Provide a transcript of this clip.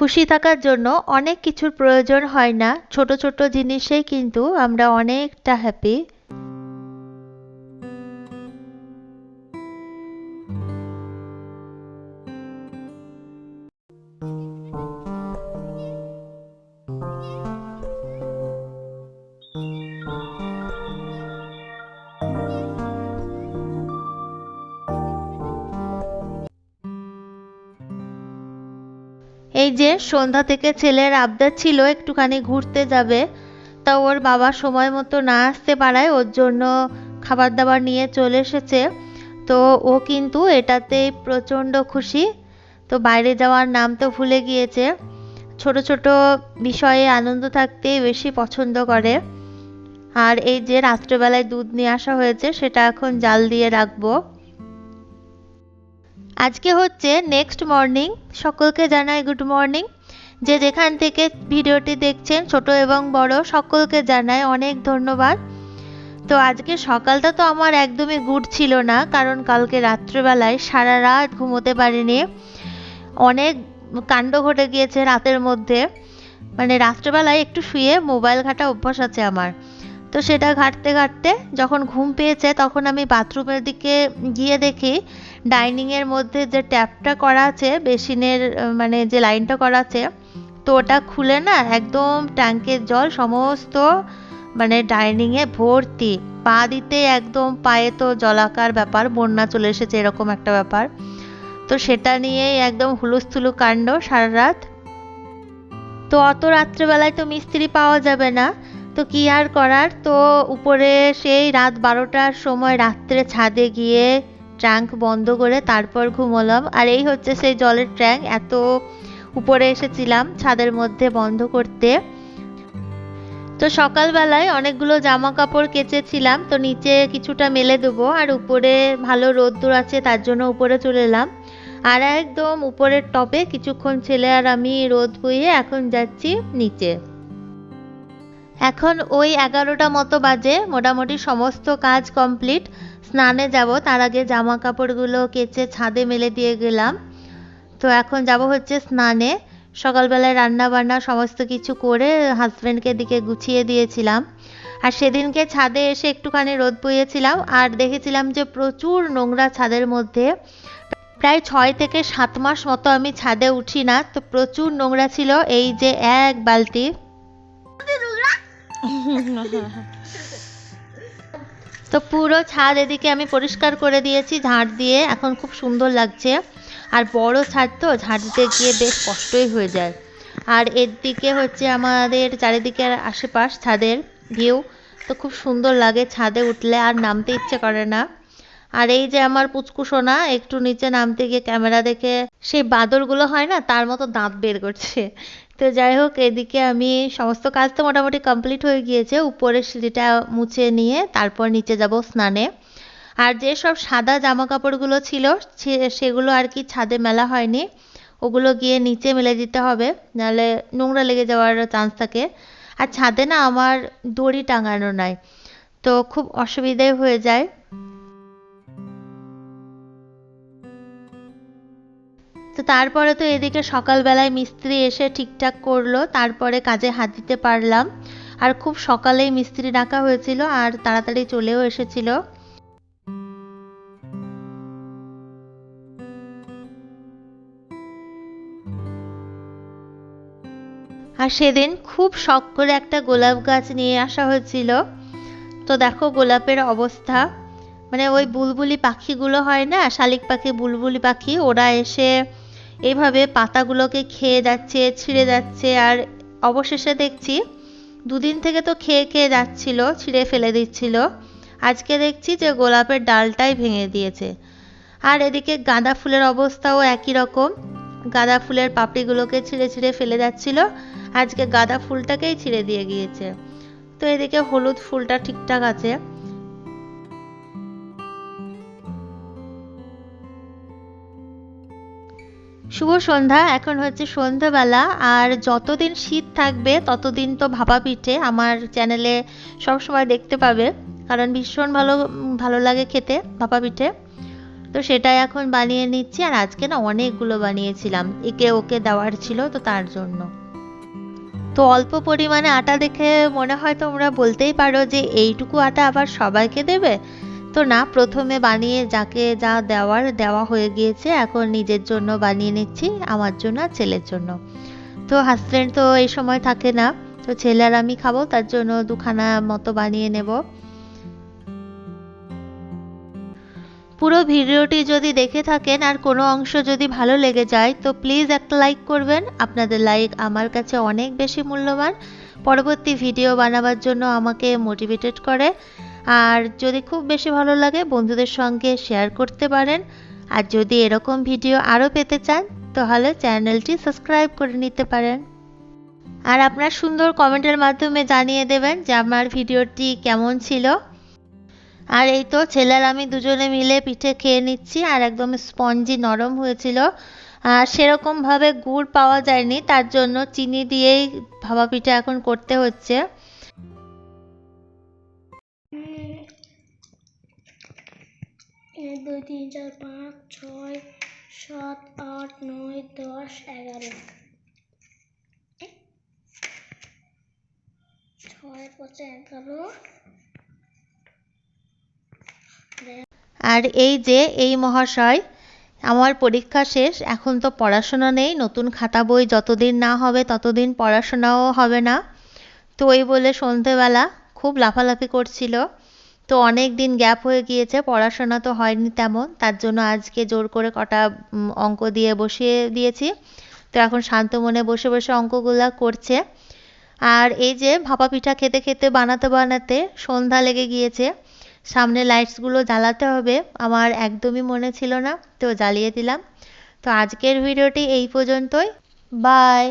খুশি থাকার জন্য অনেক কিছুর প্রয়োজন হয় না। ছোট ছোট জিনিসেই কিন্তু আমরা অনেকটা হ্যাপি এই যে সন্ধ্যা থেকে ছেলের আবদার ছিল একটুখানি ঘুরতে যাবে, তা ওর বাবা সময় মতো না আসতে পারায় ওর জন্য খাবার দাবার নিয়ে চলে এসেছে। তো ও কিন্তু এটাতেই প্রচণ্ড খুশি। তো বাইরে যাওয়ার নাম তো ভুলে গিয়েছে। ছোট ছোট বিষয়ে আনন্দ থাকতেই বেশি পছন্দ করে। আর এই যে রাত্রেবেলায় দুধ নিয়ে আসা হয়েছে, সেটা এখন জাল দিয়ে রাখব। আজকে হচ্ছে নেক্সট মর্নিং সকলকে জানাই গুড মর্নিং যে যেখান থেকে ভিডিওটি দেখছেন, ছোট এবং বড়, সকলকে জানাই অনেক ধন্যবাদ। তো আজকে সকালটা তো আমার একদমই গুড ছিল না, কারণ কালকে রাত্রেবেলায় সারা রাত ঘুমোতে পারিনি। অনেক কাণ্ড ঘটে গিয়েছে রাতের মধ্যে। মানে রাত্রেবেলায় একটু শুয়ে মোবাইল ঘাটা অভ্যাস আছে আমার। তো সেটা ঘাটতে ঘাটতে যখন ঘুম পেয়েছে তখন আমি বাথরুমের দিকে গিয়ে দেখি ডাইনিংয়ের মধ্যে যে ট্যাপটা করা আছে, বেসিনের মানে যে লাইনটা করা আছে, তো ওটা খুলে না একদম ট্যাঙ্কের জল সমস্ত মানে ডাইনিংয়ে ভর্তি। পা দিতে একদম পায়ে তো জলাকার ব্যাপার, বন্যা চলে এসেছে এরকম একটা ব্যাপার। তো সেটা নিয়েই একদম হুলুস্থুলু কাণ্ড সারা রাত। তো অত রাত্রেবেলায় তো মিস্ত্রি পাওয়া যাবে না। তো কি আর করার? তো উপরে সেই রাত বারোটার সময় রাত্রে ছাদে গিয়ে ট্যাঙ্ক বন্ধ করে তারপর ঘুমোলাম। আর এই হচ্ছে সেই জলের ট্যাঙ্ক। এত উপরে এসেছিলাম ছাদের মধ্যে বন্ধ করতে। তো সকালবেলায় অনেকগুলো জামা কাপড় কেচেছিলাম। তো নিচে কিছুটা মেলে দেবো। আর উপরে ভালো রোদ্দুর আছে, তার জন্য উপরে চলে এলাম। আর একদম উপরের টপে কিছুক্ষণ ছেলে আর আমি রোদ বইয়ে এখন যাচ্ছি নিচে। এখন ওই এগারোটা মতো বাজে, মোটামুটি সমস্ত কাজ কমপ্লিট। স্নানে যাব, তার আগে জামা কাপড়গুলো কেচে ছাদে মেলে দিয়ে গেলাম। তো এখন যাব হচ্ছে স্নানে। সকালবেলায় রান্না বান্না সমস্ত কিছু করে হাজব্যান্ডকে দিকে গুছিয়ে দিয়েছিলাম। আর সেদিনকে ছাদে এসে একটুখানি রোদ বইয়েছিলাম, আর দেখেছিলাম যে প্রচুর নোংরা ছাদের মধ্যে। প্রায় ছয় থেকে সাত মাস মতো আমি ছাদে উঠি না, তো প্রচুর নোংরা ছিল। এই যে এক বালতি তো পুরো ছাদ এদিকে আমি পরিষ্কার করে দিয়েছি ঝাড় দিয়ে। এখন খুব সুন্দর লাগছে। আর বড় ছাদ তো ঝাড় দিতে গিয়ে বেশ কষ্টই হয়ে যায়। আর এর দিকে হচ্ছে আমাদের চারিদিকের আশেপাশ ছাদের ভিউ তো খুব সুন্দর লাগে ছাদে উঠলে, আর নামতে ইচ্ছে করে না। আর এই যে আমার পুচকুসোনা একটু নিচে নামতে গিয়ে ক্যামেরা দেখে, সেই বাদরগুলো হয় না, তার মতো দাঁত বের করছে। তো যাই হোক, এদিকে আমি সমস্ত কাজ তো মোটামুটি কমপ্লিট হয়ে গিয়েছে। উপরের সিঁড়িটা মুছে নিয়ে তারপর নিচে যাব স্নানে। আর যেসব সাদা জামা কাপড়গুলো ছিল সেগুলো আর কি ছাদে মেলা হয়নি। ওগুলো গিয়ে নিচে মেলে দিতে হবে, নাহলে নোংরা লেগে যাওয়ার চান্স থাকে। আর ছাদে না আমার দড়ি টাঙানো নাই, তো খুব অসুবিধাই হয়ে যায়। তো তারপরে তো এদিকে সকালবেলায় মিস্ত্রি এসে ঠিকঠাক করল, তারপরে কাজে হাত দিতে পারলাম। আর খুব সকালেই মিস্ত্রি ডাকা হয়েছিল আর তাড়াতাড়ি চলেও এসেছিল। আর সেদিন খুব শখ করে একটা গোলাপ গাছ নিয়ে আসা হয়েছিল। তো দেখো গোলাপের অবস্থা। মানে ওই বুলবুলি পাখিগুলো হয় না, শালিক পাখি, বুলবুলি পাখি, ওরা এসে এইভাবে পাতাগুলোকে খেয়ে যাচ্ছে, ছিঁড়ে যাচ্ছে, আর অবশেষে দেখছি দুদিন থেকে তো খেয়ে খেয়ে যাচ্ছিল, ছিঁড়ে ফেলে দিচ্ছিল। আজকে দেখছি যে গোলাপের ডালটাই ভেঙে দিয়েছে। আর এদিকে গাঁদা ফুলের অবস্থাও একই রকম। গাঁদা ফুলের পাপড়িগুলোকে ছিঁড়ে ছিঁড়ে ফেলে যাচ্ছিল, আজকে গাঁদা ফুলটাকেই ছিঁড়ে দিয়ে গিয়েছে। তো এদিকে হলুদ ফুলটা ঠিকঠাক আছে। শুভ সন্ধ্যা। এখন হচ্ছে সন্ধ্যাবেলা আর যতদিন শীত থাকবে ততদিন তো ভাপা পিঠে আমার চ্যানেলে সবসময় দেখতে পাবে। কারণ ভীষণ ভালো ভালো লাগে খেতে ভাপা পিঠে। তো সেটাই এখন বানিয়ে নিচ্ছি আর আজকে না অনেকগুলো বানিয়েছিলাম। একে ওকে দেওয়ার ছিল তো তার জন্য। তো অল্প পরিমাণে আটা দেখে মনে হয় তোমরা বলতেই পারো যে এইটুকু আটা আবার সবাইকে দেবে? তো না, প্রথমে বানিয়ে যাকে যা দেওয়ার দেওয়া হয়ে গিয়েছে, এখন নিজের জন্য বানিয়ে নিচ্ছি, আমার জন্য আর ছেলের জন্য। তো হাজব্যান্ড তো এই সময় থাকে না, তো ছেলে আর আমি খাব, তার জন্য দুখানা মতো বানিয়ে নেব। পুরো ভিডিওটি যদি দেখে থাকেন আর কোনো অংশ যদি ভালো লেগে যায়, তো প্লিজ একটা লাইক করবেন। আপনাদের লাইক আমার কাছে অনেক বেশি মূল্যবান। পরবর্তী ভিডিও বানাবার জন্য আমাকে মোটিভেটেড করে। আর যদি খুব বেশি ভালো লাগে, বন্ধুদের সঙ্গে শেয়ার করতে পারেন। আর যদি এরকম ভিডিও আরও পেতে চান, তাহলে চ্যানেলটি সাবস্ক্রাইব করে নিতে পারেন। আর আপনার সুন্দর কমেন্টের মাধ্যমে জানিয়ে দেবেন যে আমার ভিডিওটি কেমন ছিল। আর এই তো ছেলের আমি দুজনে মিলে পিঠে খেয়ে নিচ্ছি, আর একদম স্পঞ্জি নরম হয়েছিল। আর সেরকমভাবে গুড় পাওয়া যায়নি, তার জন্য চিনি দিয়েই ভাপা পিঠা এখন করতে হচ্ছে। এক, দুই, তিন, চার, পাঁচ, ছয়, সাত, আট, নয়, দশ, এগারো। ছয়, পাঁচে এগারো। আর এই যে, এই মহাশয়, আমার পরীক্ষা শেষ, এখন তো পড়াশোনা নেই, নতুন খাতা বই যতদিন না হবে, ততদিন পড়াশোনাও হবে না। তো ওই বলে সন্ধেবেলা খুব লাফালাফি করছিল। তো অনেক দিন গ্যাপ হয়ে গিয়েছে, পড়াশোনা তো হয়নি তেমন, তার জন্য আজকে জোর করে কটা অঙ্ক দিয়ে বসিয়ে দিয়েছি। তো এখন শান্ত মনে বসে বসে অঙ্কগুলা করছে। আর এই যে ভাপা পিঠা খেতে খেতে বানাতে বানাতে সন্ধ্যা লেগে গিয়েছে, সামনে লাইটসগুলো জ্বালাতে হবে, আমার একদমই মনে ছিল না, তো জ্বালিয়ে দিলাম। তো আজকের ভিডিওটি এই পর্যন্তই, বাই।